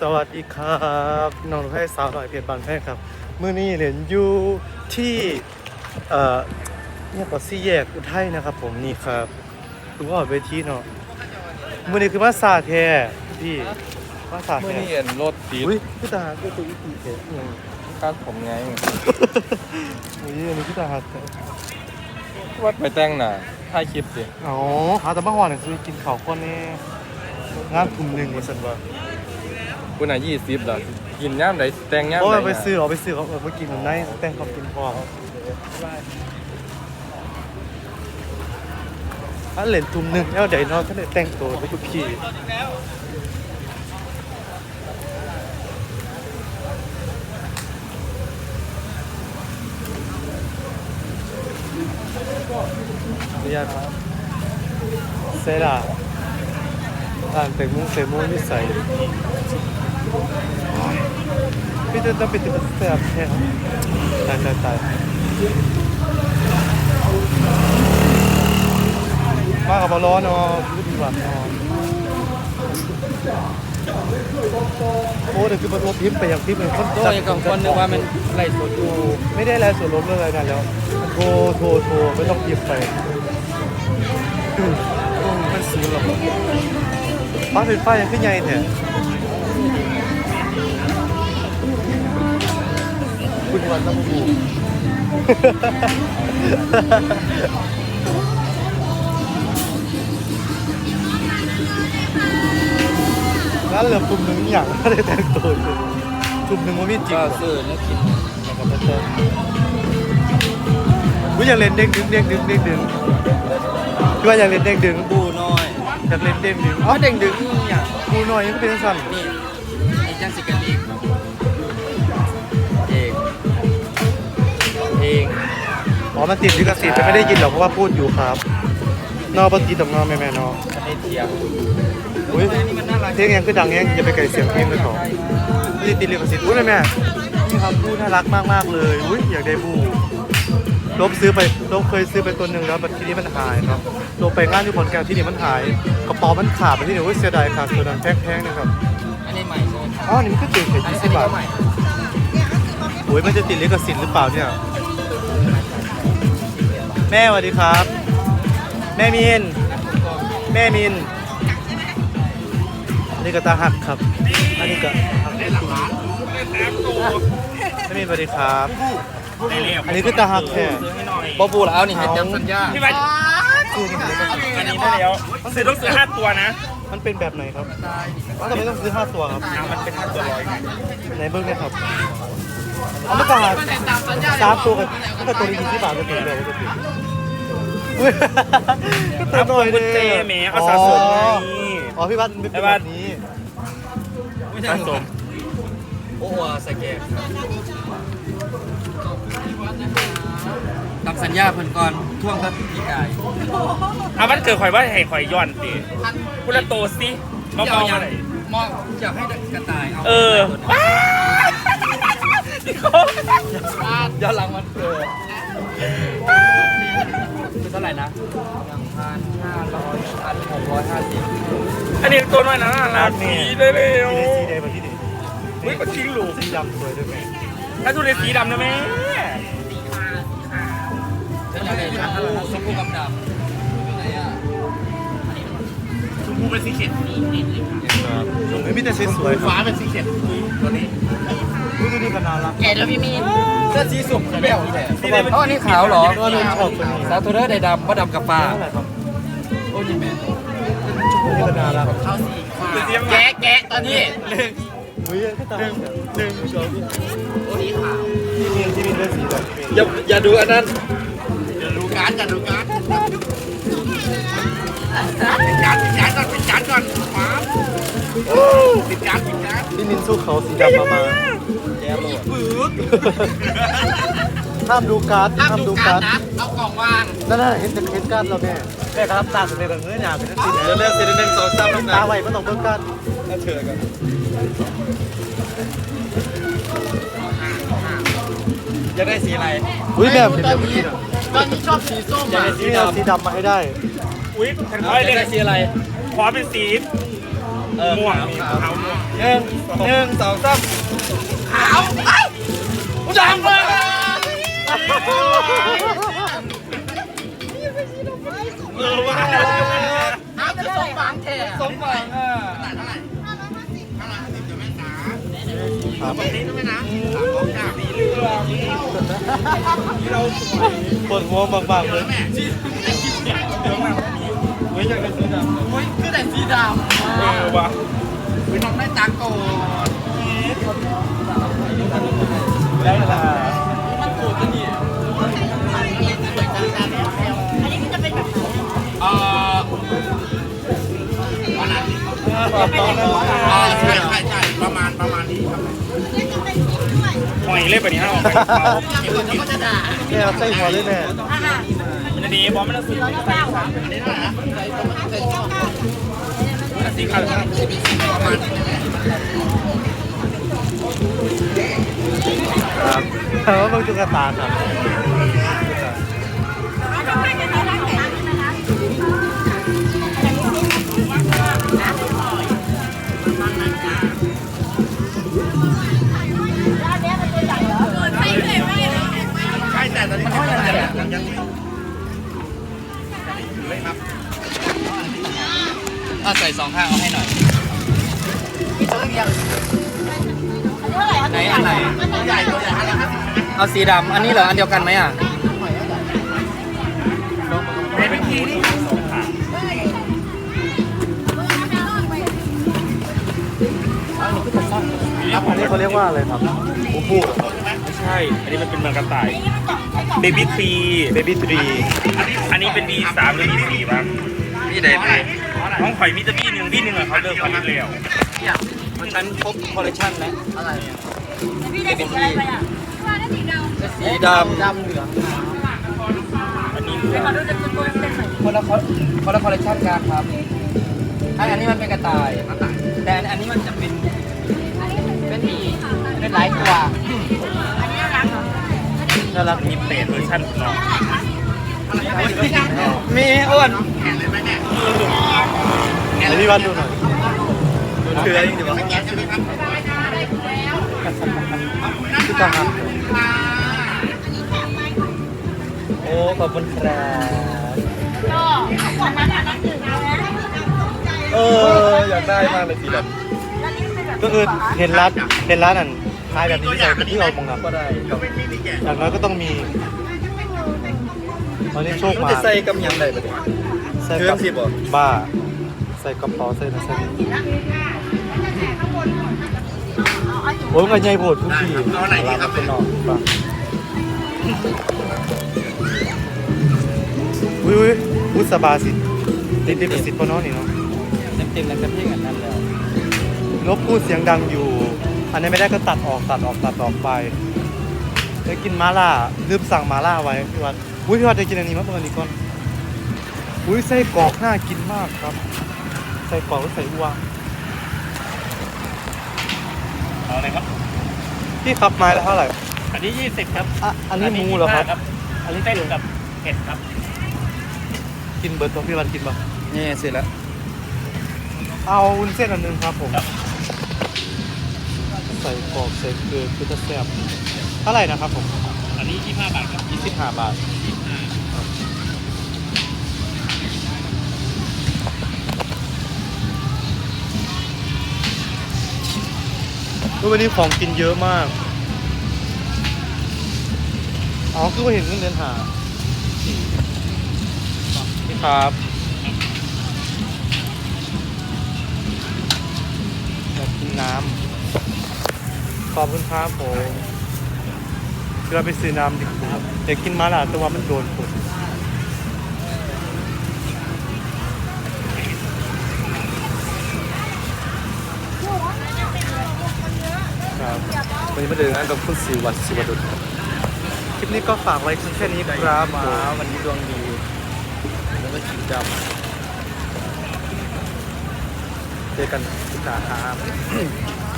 สวัสดีครับน้องแพทย์สาวหน่อยเพจบางแพทย์ครับเมื่อนี้เรียนอยู่ที่เอ่อเนี่ยก็สี่แยกอุทัยนะครับผมนี่ครับดูว่าเวทีเนาะเมื่อนี้คือมาสาแท้พี่มาสาเมื่อแท้นี้เห็นรถติดอุ้ยพี่ตาก็ตัวอีกทีเถอะอืมการผมไงอุ้ยอันนี้พี่ตาหัดวัดไปแต่งหน้าถ่ายคลิปสิอ๋อหาแต่เมื่อวานน่ะคือกินข้าวก้อนนี่งานกลุ่มหนึ่งวันสันว่า คุณอะยี่สิบแล้วกินย่ามใดแตงย่ามโอ้ใดยไปซื้อเอาไปซื้อเขาเออไปกินในแต่งเขากินพออันเหรียญทุ่มหนึ่งแล้วเดี๋ยวนองท่านได้แต่งตัวไปทุกขี่อนุญาตครับเซร่าอ่านแต่งมุ้งเซมุ้งนิสัย พี่จะต้องป็นตัวแสบแท้ตายตายตายมากับบอลล้อเนาะรู้ดีกว่าเนาะโอ้เดี๋ยวคือประตูพิมพ์ไปอย่างพิมพ์เป็นคนโดยกับคนนึกว่ามันไหลสดอยู่ไม่ได้แลส่วนลดเรื่องอะไรนั่นแล้วโทรโทรโทรไม่ต้องพิมพ์ไปมมันสูงหรอกป้าเป็นป้ายังขึ้นใหญ่เนี่ย วันต้องบูร้านเหลือกลุ่มหนึ่งอย่างไม่ได้แต่งตัวเลยกลุ่มหนึ่งว่ามีจริงก็ว่ะซื้อแล้วกินแล้วก็ไปเติมกูอยากเล่นเด้งดึงเด้งดึงเด้งดึงกูว่าอยากเล่นเด้งดึงบูน้อยอยากเล่นเด้งดึงอ๋อเด้งดึงอย่างกูน่อยยังเป็นสั่นนี่ไอ้จังสิกันเอง เองอ๋อมันติดลิขสิทธิ์แต่ไม่ได้ยินหรอกเพราะว่าพูดอยู่ครับ นอกปกินตรงนอกแม่แม่นอกจะให้เทียบอุ้ยนี่มันน่ารักเพลงยังคือดังยังอย่าไปไกลเสียงเพลงเลยขอไม่ได้ติดลิขสิทธิ์อุ้ยแม่แม่นี่ครับพูดน่ารักมากมากๆเลยอุ้ยอยากได้บูลบซื้อไปลบเคยซื้อไปตัวหนึ่งแล้วบัดทีนี้มันหายครับลบไปงานที่ขอนแก่นที่นี่มันหายกระเป๋ามันขาดไปที่นี่อุ้ยเสียดายครับตัวนั้นแพงๆนะครับอันนี้ใหม่ใช่ไหมครับอ๋อนี่มันก็ติดแค่อันยี่นี้สิบบาทก็ใหม่โอ้ยมันจะติดลิขสิทธิ์หรือเปล่าเนี่ย แม่สวัสดีครับ แม่มิน แม่มิน อันนี้ก็ตาหักครับ อันนี้ก็แม่มินสวัสดีครับ อันนี้คือตาหักแค่บอบูแล้วเอานี่ให้เต็มสัญญาพี่วัดคือนี่มันอันนี้ได้แล้วซื้อต้องซื้อห้าตัวนะ มันเป็นแบบไหนครับอ๋อทำไมต้องซื้อห้าตัวครับน้ำมันเป็นห้าตัวร้อยไงไหนเบิ้งเนี่ยครับเอาไม่ต่างสามตัวกันก็แต่ตัวนี้ที่บาทก็ถึงเลยก็ถึงอุ้ยก็ตัว เอาหน่อยกุญแจแหมเอาสะสมไง อ๋อพี่วัดไม่เป็นแบบนี้สะสม โอ้โหสแกนทำสัญญาเพิ่นก่อนท่วงกับพี่กายเอาวันเกิดข่อยว่าให้ข่อยย้อนสิกุละโตสิมองมองอะไรมองอยากให้กระต่ายเอาเออย้อนหลังมันเกิด คือเท่าไหร่นะหนึ่งพันห้าร้อยพันหกร้อยห้าสิบอันนี้ตัวน้อยนะน่าสีได้เร็วที่สีแดงมาที่นี่อุ้ยมันทิ้งหลูสีดำสวยด้วยแม่ถ้าดูในสีดำนะแม่แล้วอย่างไรนะชมพูกับดำ ชมพูเป็นสีเขียวไม่มีแต่สีสวยครับฟ้าเป็นสีเขียวตัวนี้ดูดูนี่ก็น่ารักแกแล้วพี่มีเสื้อสีสุ่มแบวแหละสีอะไรอ๋อนี่ขาวเหรอก็นุ่มชอบตัวนี้สาวตัวเด้อได้ดำว่าดำกับฟ้าเท่าไหร่ครับโอ้ยแม่ดูนี่ก็น่ารักเป็นสียังไงแกะแกะตอนนี้อุ้ยก็ตาหนึ่งหนึ่งสองโอ้นี่ขาวที่มีที่มีเลือดสีดำอย่าอย่าดูอันนั้นดูการจะดูการปิด การปิดการก่อนปิดการก่อนฟ้าปิดการปิดการที่มินสู้เขาสีดำมามาแย่หมดห้ามดูการ์ดห้ามดูการ์ดเอากล่องวางนั่นน่ะเห็นแต่เห็นการ์ดเราแม่แม่ครับตาสุดเลยแบบเนื้อหนาเป็นสีแดงเลือกสีหนึ่งสองสามลงตาไวไม่ต้องเบิ่งการ์ดน่าเชื่อกันอยากได้สีอะไรอุ้ยแม่เป็นแบบนี้ตอนนี้ชอบสีส้มอยากได้สีดำสีดำมาให้ได้ อุ้ยฉันอค่อยยากเล่นได้สีอะไรขอเป็นสีม่วงขาวม่วงหนึ่งหนึ่งสองสามจังเลยเออว่าน้ำจะส่งบางแท้สมหวังอะตรงนี้ด้วยนะสามของจากสีเหลืองปวดหัวบางๆเลย ไม่อยากได้สีดำอุ้ยคือแต่สีดำเออว่ะอุ้ยน้องได้ตังค์ก่อนได้เวลามันโกรธกันนี่เอ่อวันนั้นอ่าใช่ใช่ใช่ประมาณประมาณนี้ครับหอยเล่นแบบนี้ฮะออกไปเขาเดี๋ยวเขาจะด่าแม่เอาไส้หัวเลยแม่มัน ดีบอลมันต้องซื้อใส่ใส่อันนี้เท่าไหร่นะสีขาวประมาณนี้ครับแต่ว่าบางตุ๊กตาครับ ครับเอาใส่สองข้างเอาให้หน่อยไหนอันไหนใหญ่ตัวใหญ่อันละห้าสิบเอาสีดำอันนี้เหรออันเดียวกันไหมอะเป็นวิธีนี่สองขาอันนี้เขาเรียกว่าอะไรครับบูบูเหรอครับไม่ ใช่ อันนี้มันเป็นเมืองกระต่าย เบบี้ทรีเบบี้ทรีอันนี้อันนี้เป็น B3 หรือ B4 บ้างพี่ใดพี่น้องข่อยมีแต่ B1 B1 อะเขาเลิกเขาเลิกแล้วมันนั้นครบคอลเลคชันแล้วอะไรอะสีดำดำเหลืองอันนี้เหลืองคนละคนละคอลเลคชันกันครับอันอันนี้มันเป็นกระต่าย แต่อันอันนี้มันจะเป็นเป็นเป็นหลายตัว น่ารักมีเปรตเวอร์ชันของน้องมีอ้วนแกะเลยไหมเนี่ยเดี๋ยวพี่วัดดูหน่อยเชื่อจริงๆวะแกะใช่ไหมครับคือจังครับโอ้ ขอบคุณครับนนั้นอะนัดตื่นแล้วนะเออ อยากได้มากเลยสีดำก็คือเห็นร้านเห็นร้านนั่น ขายแบบนี้ที่ใส่เป็นที่เรามองครับก็ได้ครับไม่ไม่มีแกะอย่างน้อยก็ต้องมีตอนนี้โชคมันมาจะใส่กับหยังได้ปะเนี่ยใส่เครื่กัองสิบ่บ้า ใส่กระเป๋าใส่นะใส่นี่โอ้ยมันก็ใหญ่โพดทุกทีเอาไหนดีครับเป็นนอกป่ะอุ้ยอุ้ยอุยสบาสิติดติดประสิทธิ์ปะเน้อนี่เนาะเต็มเต็มๆแล้วก็เพ่งอันนั้นแล้วลบพูดเสียงดังอยู่ อันนี้ไม่ได้ก็ตัดออกตัดออกตัดออกไปจะกินมาล่าลืมสั่งมาล่าไว้พี่วัดอุ้ยพี่วัดจะกินอันนี้มั้ยปกติก่อนอุ้ยไส้กรอกน่ากินมากครับไส้กรอกหรือไส้อัวเอาเลยครับพี่ขับไม้ละเท่าไหร่อันนี้20ครับอะอันนี้หมูเหรอครับ อันนี้เต้นกับเผ็ดครับ กินเบิร์ดตัวพี่วัดกินป่ะนี่เสร็จแล้ว เอาวุ้นเส้นอันหนึงครับผมครับ ใส่กรอกใส่เกลือคือจะแซ่บเท่าไหร่นะครับผมอันนี้ 25 บาทครับ25บาทอุ๊ยวันนี้ของกินเยอะมาก อ๋อ คือว่าเห็นเงินเดือนหานี่ครับอยากกินน้ำ ขอบคุณครับผมเราไปซื้อน้ำดีกว่าอยากกินมาล่ะแต่ว่ามันโดนฝนครับวันนี้มาเดินงานกับคุณสิวัตรสิวดุลคลิปนี้ก็ฝากไว้แค่นี้ครับผมวันนี้ดวงดีแล้วก็สีดเจอกันทุกสาขาครับ